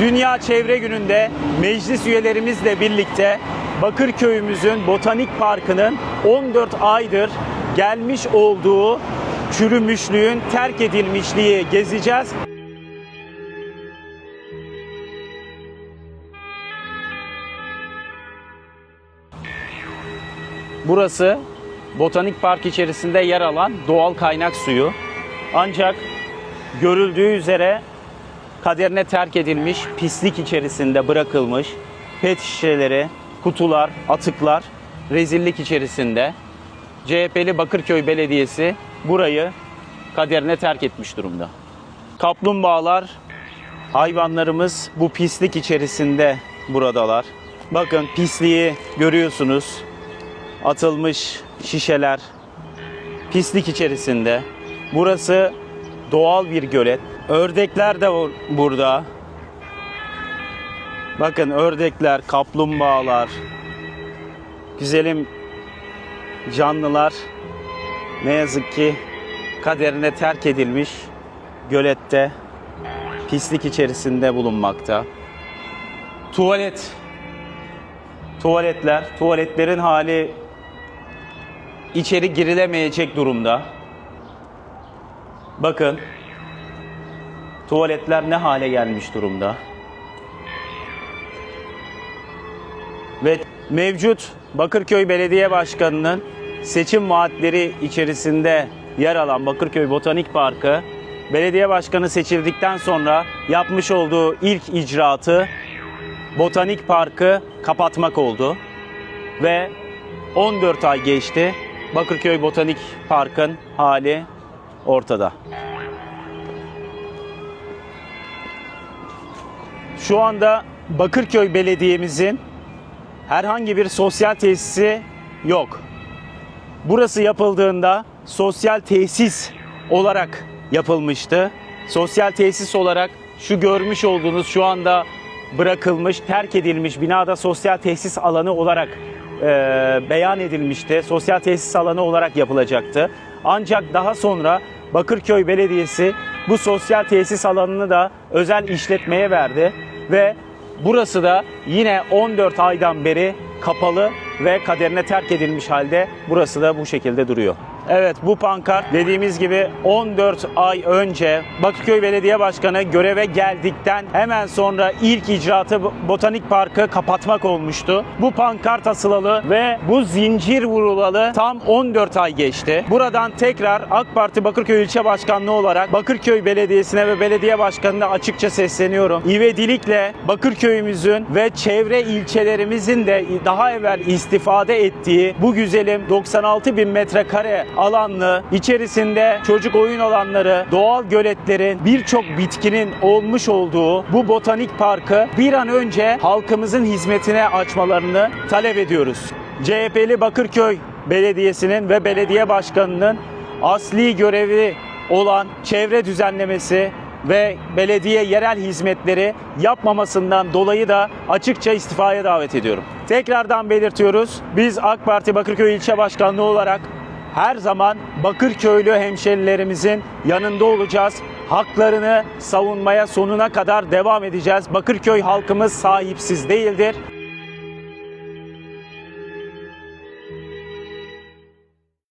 Dünya Çevre Günü'nde meclis üyelerimizle birlikte Bakırköy'ümüzün Botanik Parkı'nın 14 aydır gelmiş olduğu çürümüşlüğün terk edilmişliği gezeceğiz. Burası Botanik Park içerisinde yer alan doğal kaynak suyu. Ancak görüldüğü üzere kaderine terk edilmiş, pislik içerisinde bırakılmış pet şişeleri, kutular, atıklar rezillik içerisinde. CHP'li Bakırköy Belediyesi burayı kaderine terk etmiş durumda. Kaplumbağalar, hayvanlarımız bu pislik içerisinde buradalar. Bakın pisliği görüyorsunuz. Atılmış şişeler, pislik içerisinde. Burası doğal bir gölet. Ördekler de burada. Bakın ördekler, kaplumbağalar, güzelim canlılar ne yazık ki kaderine terk edilmiş gölette pislik içerisinde bulunmakta. Tuvalet. Tuvaletler, tuvaletlerin hali içeri girilemeyecek durumda. Bakın. Tuvaletler ne hale gelmiş durumda. Ve mevcut Bakırköy Belediye Başkanı'nın seçim vaatleri içerisinde yer alan Bakırköy Botanik Parkı belediye başkanı seçildikten sonra yapmış olduğu ilk icraatı Botanik Parkı kapatmak oldu. Ve 14 ay geçti. Bakırköy Botanik Park'ın hali ortada. Şu anda Bakırköy Belediye'mizin herhangi bir sosyal tesisi yok. Burası yapıldığında sosyal tesis olarak yapılmıştı. Sosyal tesis olarak şu görmüş olduğunuz şu anda bırakılmış, terk edilmiş binada sosyal tesis alanı olarak e, beyan edilmişti. Sosyal tesis alanı olarak yapılacaktı. Ancak daha sonra Bakırköy Belediyesi bu sosyal tesis alanını da özel işletmeye verdi ve burası da yine 14 aydan beri kapalı ve kaderine terk edilmiş halde burası da bu şekilde duruyor. Evet bu pankart dediğimiz gibi 14 ay önce Bakırköy Belediye Başkanı göreve geldikten hemen sonra ilk icraatı Botanik Parkı kapatmak olmuştu. Bu pankart asılalı ve bu zincir vurulalı tam 14 ay geçti. Buradan tekrar AK Parti Bakırköy İlçe Başkanlığı olarak Bakırköy Belediyesi'ne ve belediye başkanına açıkça sesleniyorum. İvedilikle Bakırköy'ümüzün ve çevre ilçelerimizin de daha evvel istifade ettiği bu güzelim 96 bin metrekare alanlı, içerisinde çocuk oyun alanları, doğal göletlerin, birçok bitkinin olmuş olduğu bu botanik parkı bir an önce halkımızın hizmetine açmalarını talep ediyoruz. CHP'li Bakırköy Belediyesi'nin ve belediye başkanının asli görevi olan çevre düzenlemesi ve belediye yerel hizmetleri yapmamasından dolayı da açıkça istifaya davet ediyorum. Tekrardan belirtiyoruz. Biz AK Parti Bakırköy İlçe Başkanlığı olarak her zaman Bakırköylü hemşerilerimizin yanında olacağız. Haklarını savunmaya sonuna kadar devam edeceğiz. Bakırköy halkımız sahipsiz değildir.